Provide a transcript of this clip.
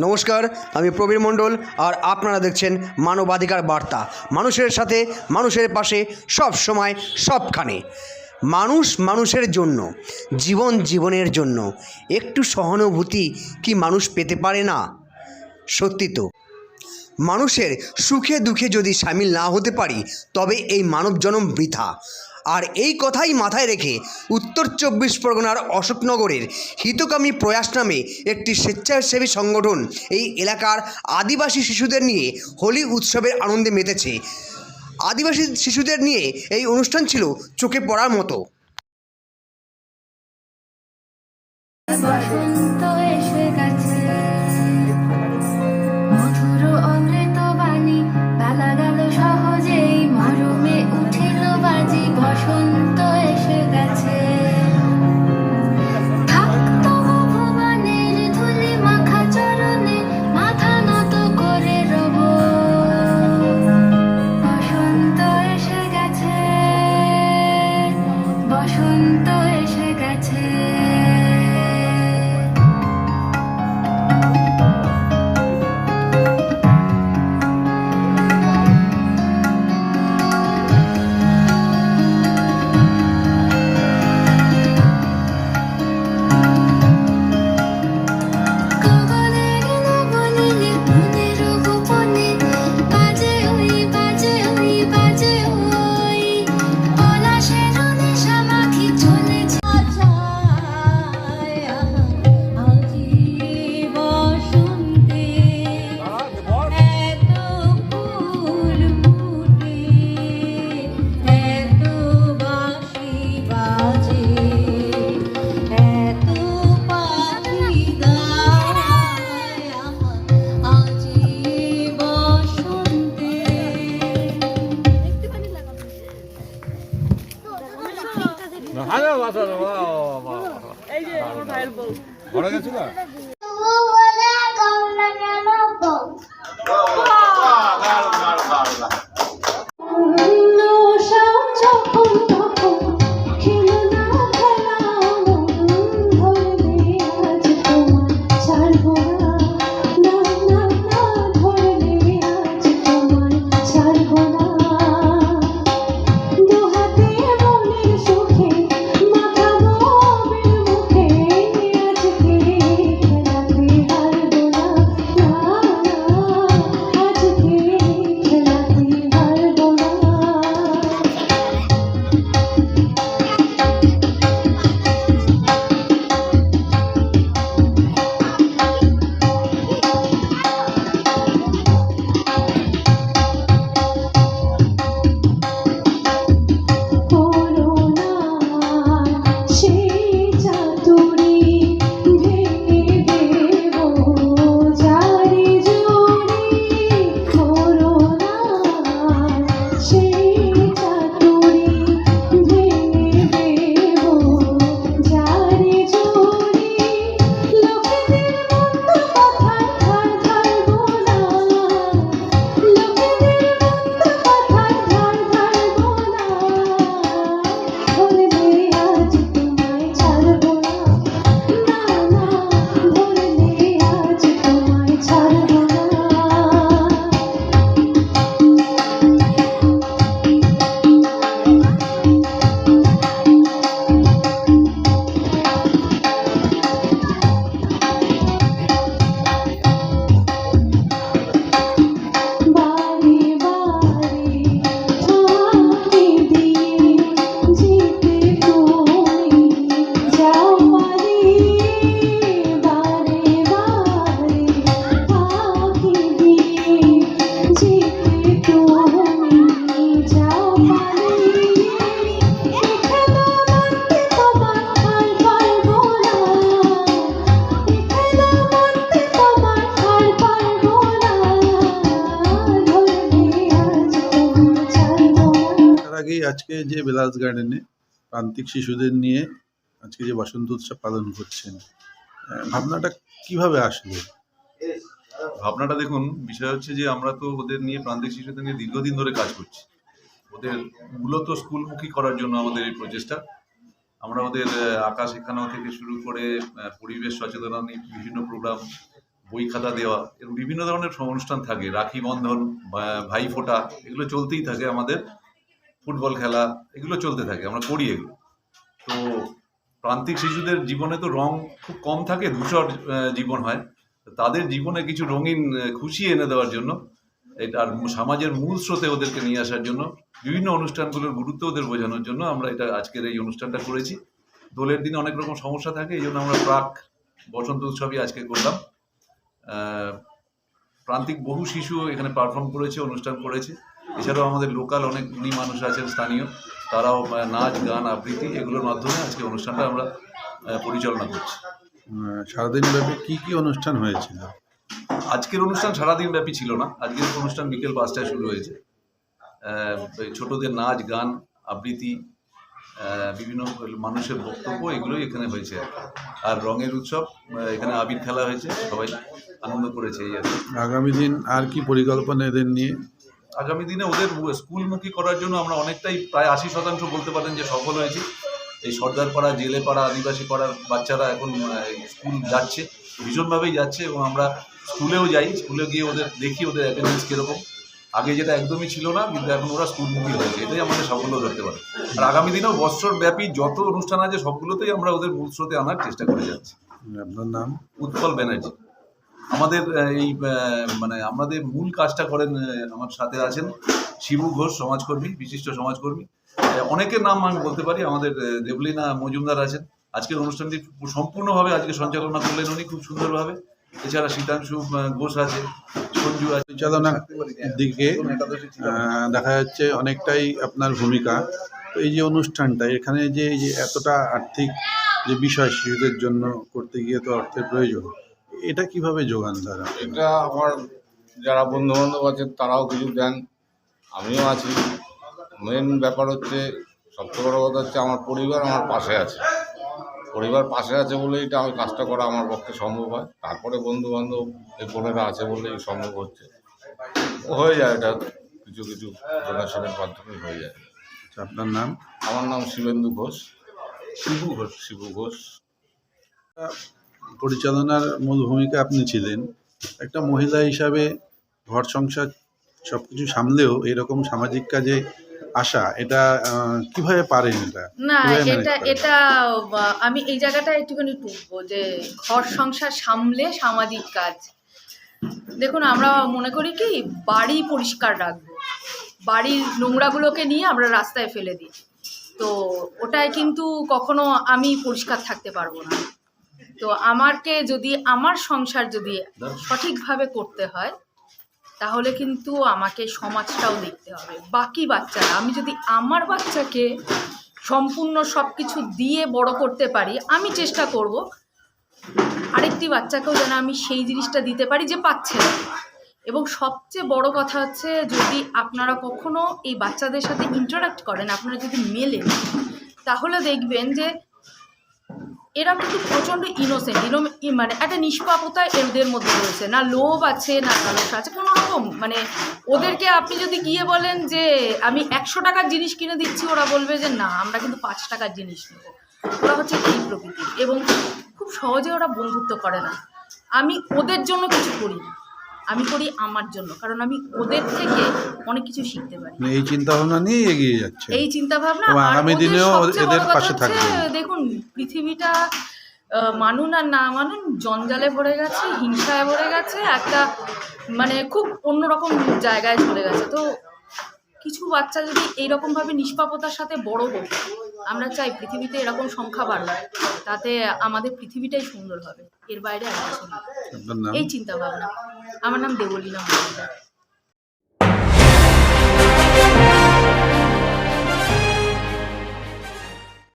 নমস্কার, আমি প্রবীর মণ্ডল আর আপনারা দেখছেন মানবাধিকার বার্তা। মানুষের সাথে, মানুষের পাশে, সব সময়, সবখানে। মানুষ মানুষের জন্য, জীবন জীবনের জন্য। একটু সহানুভূতি কি মানুষ পেতে পারে না? সত্যি তো। মানুষের সুখে দুঃখে যদি সামিল না হতে পারি, তবে এই মানব জনম বৃথা। আর এই কথাই মাথায় রেখে উত্তর চব্বিশ পরগনার অশোকনগরের হিতকামী প্রয়াস নামে একটি স্বেচ্ছাসেবী সংগঠন এই এলাকার আদিবাসী শিশুদের নিয়ে হোলি উৎসবের আনন্দে মেতেছে। আদিবাসী শিশুদের নিয়ে এই অনুষ্ঠান ছিল চোখে পড়ার মতো। ঘরে গেছিল আজকে যে বেলাস গার্ডেনে প্রান্তিক শিশুদের নিয়ে আজকে যে বসন্ত উৎসব পালন করছেন ভাবনাটা কীভাবে আসলো? ভাবনাটা দেখুন, বিষয় হচ্ছে যে আমরা তো ওদের নিয়ে প্রান্তিক শিশুদের নিয়ে দীর্ঘদিন ধরে কাজ করছি। ওদের মূলত স্কুলমুখী করার জন্য আমাদের এই প্রচেষ্টা। আমরা ওদের আঁকা শেখানো থেকে শুরু করে পরিবেশ সচেতনতা নিয়ে বিভিন্ন প্রোগ্রাম বই খাতা দেওয়া এরকম বিভিন্ন ধরনের অনুষ্ঠান থাকে। রাখি বন্ধন ভাই ফোঁটা, এগুলো চলতেই থাকে আমাদের। ফুটবল খেলা, এগুলো চলতে থাকে, আমরা করি এগুলো। তো প্রান্তিক শিশুদের জীবনে তো রং খুব কম থাকে, ধূসর জীবন হয়। তাদের জীবনে কিছু রঙিন খুশি এনে দেওয়ার জন্য, এটা আর সমাজের মূল স্রোতে ওদেরকে নিয়ে আসার জন্য, বিভিন্ন অনুষ্ঠানগুলোর গুরুত্ব ওদের বোঝানোর জন্য আমরা এটা আজকের এই অনুষ্ঠানটা করেছি। দোলের দিনে অনেক রকম সমস্যা থাকে, এই জন্য আমরা প্রাক বসন্ত উৎসবই আজকে করলাম। প্রান্তিক বহু শিশু এখানে পারফর্ম করেছে, অনুষ্ঠান করেছে। এছাড়াও আমাদের লোকাল অনেক গুণী মানুষ আছেন স্থানীয়। তারাও নাচ গান আবৃত্তি এগুলোর মাধ্যমে আজকে অনুষ্ঠানটা আমরা পরিচালনা করছি। সারাদিন ব্যাপী কি কি অনুষ্ঠান হয়েছিল? আজকের অনুষ্ঠান সারাদিন ব্যাপী ছিল না। আজকের অনুষ্ঠান বিকেল পাঁচটায় শুরু হয়েছে। ছোটদের নাচ গান আবৃত্তি বিভিন্ন মানুষের বক্তব্য এগুলোই এখানে হয়েছে আর কি। আর রঙের উৎসব এখানে আবির খেলা হয়েছে। সবাই আনন্দ করেছে এই। আগামী দিন আর কি পরিকল্পনা এদের নিয়ে? আগামী দিনে ওদের স্কুলমুখী করার জন্য আমরা অনেকটাই প্রায় আশি শতাংশ বলতে পারেন যে সফল হয়েছি। এই সর্দারপাড়া জেলেপাড়া আদিবাসী পাড়ার বাচ্চারা এখন স্কুল যাচ্ছে ভীষণভাবেই যাচ্ছে এবং আমরা স্কুলেও যাই। স্কুলে গিয়ে ওদের দেখি ওদের অ্যাটেন্ডেন্স কীরকম। আগে যেটা একদমই ছিল না কিন্তু এখন ওরা স্কুলমুখী হয়েছে। এটাই আমাদের সাফল্য ধরতে পারে। আর আগামী দিনেও বৎসর ব্যাপী যত অনুষ্ঠান আছে সবগুলোতেই আমরা ওদের মূল স্রোতে আনার চেষ্টা করে যাচ্ছি। আপনার নাম? উৎপল ব্যানার্জি। আমাদের এই মানে আমাদের মূল কাজটা করেন আমার সাথে আছেন শিবু ঘোষ, সমাজকর্মী, বিশিষ্ট সমাজকর্মী। অনেকের নাম আমি বলতে পারি, আমাদের দেবলীনা মজুমদার আছেন। আজকের অনুষ্ঠানটি সম্পূর্ণভাবে আজকে সঞ্চালনা করলেন উনি খুব সুন্দরভাবে। এছাড়া শীতাংশু ঘোষ আছে, সঞ্জু আছে। পরিচালনার দিকে দেখা যাচ্ছে অনেকটাই আপনার ভূমিকা। তো এই যে অনুষ্ঠানটা, এখানে যে এতটা আর্থিক যে বিষয় শিশুদের জন্য করতে গিয়ে তো অর্থের প্রয়োজন। এটা কীভাবে যোগান ধরা এটা আমার যারা বন্ধু বান্ধব আছেন তারাও কিছু দেন আমিও আছি। মেন ব্যাপার হচ্ছে সবচেয়ে বড় কথা হচ্ছে আমার পরিবার আমার পাশে আছে। পরিবার পাশে আছে বলেই এটা আমি কাজটা করা আমার পক্ষে সম্ভব হয়। তারপরে বন্ধু বান্ধব এই বোনেরা আছে বলেই সম্ভব হচ্ছে। হয়ে যায় এটা কিছু কিছু ডোনেশনের মাধ্যমে হয়ে যায়। আচ্ছা, আপনার নাম? আমার নাম শিবেন্দু ঘোষ। শিবু ঘোষ। শিবু ঘোষ। পরিচালনার মূল ভূমিকা আপনি ছিলেন। একটা মহিলা হিসাবে ঘর সংসার সব কিছু সামলেও এরকম সামাজিক কাজে আসা এটা কীভাবে পারেন এটা? না এটা এটা আমি এই জায়গাটা একটুখানি টুকবো যে ঘর সংসার সামলে সামাজিক কাজ। দেখুন আমরা মনে করি কি বাড়ি পরিষ্কার রাখব। বাড়ির নোংরাগুলোকে নিয়ে আমরা রাস্তায় ফেলে দিই। তো ওটায় কিন্তু কখনো আমি পরিষ্কার থাকতে পারব না। তো আমাকে যদি, আমার সংসার যদি সঠিকভাবে করতে হয়, তাহলে কিন্তু আমাকে সমাজটাও দেখতে হবে। বাকি বাচ্চারা, আমি যদি আমার বাচ্চাকে সম্পূর্ণ সব কিছু দিয়ে বড় করতে পারি, আমি চেষ্টা করব আরেকটি বাচ্চাকেও যেন আমি সেই জিনিসটা দিতে পারি যে পাচ্ছে না। এবং সবচেয়ে বড় কথা হচ্ছে, যদি আপনারা কখনো এই বাচ্চাদের সাথে ইন্টারাক্ট করেন, আপনারা যদি মেলেন তাহলে দেখবেন যে এরা কিন্তু প্রচণ্ড ইনোসেন্ট ইনো মানে একটা নিষ্পাপতা এদের মধ্যে রয়েছে। না লোভ আছে, না লালসা আছে, কোনো রকম। মানে ওদেরকে আপনি যদি গিয়ে বলেন যে, আমি একশো টাকার জিনিস কিনে দিচ্ছি ওরা বলবে যে, না, আমরা কিন্তু পাঁচ টাকার জিনিস নেব। ওরা হচ্ছে এই প্রকৃতি এবং খুব সহজে ওরা বন্ধুত্ব করে না। আমি ওদের জন্য কিছু করি না। আমি করি আমার জন্য। কারণ আমি ওদের থেকে অনেক কিছু শিখতে পারি। মানে এই চিন্তা ভাবনা নিয়ে এগিয়ে যাচ্ছে। এই চিন্তা ভাবনা আগামী দিনেও এদের পাশে থাকবেন। দেখুন পৃথিবীটা মানুন আর না মানুন জঞ্জালে ভরে গেছে হিংসায় ভরে গেছে একটা মানে খুব অন্যরকম জায়গায় চলে গেছে। তো কিছু বাচ্চা যদি এইরকমভাবে নিষ্পাপতার সাথে বড় হোক আমরা চাই পৃথিবীতে এরকম সংখ্যা বাড়বে তাতে আমাদের পৃথিবীটাই সুন্দর হবে। এর বাইরে আর কিছু না। এই চিন্তা ভাবনা আমার নাম দেবলীনা মজুমদার।